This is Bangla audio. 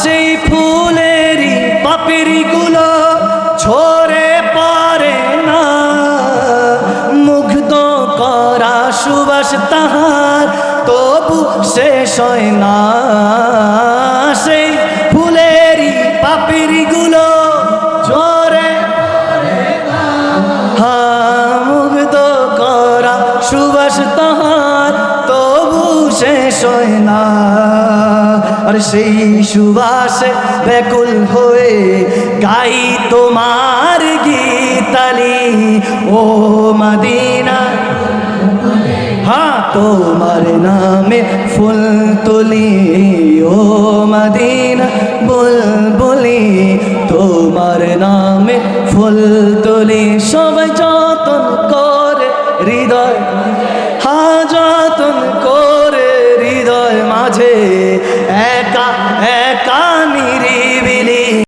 সেই ফুলেরই পাপড়ি গুলো ঝরে পড়ে না। মুগ্ধ করা সুবাস তাহার তবু শেষ হয় না। সেই ফুলেরই পাপড়ি গুলো ঝরে মুগ্ধ করা সুবাস তাহার তবু শেষ হয় না। আর সেই সুবাসে ব্যাকুল হয়ে গাই তোমার গীতালি ও মদিনা হ্যাঁ তোমার নামে ফুল তুলি। ও মদিনা, বুলবুলি, তোমার নামে ফুল তুলি। সব যতন করে হৃদয় হ্যাঁ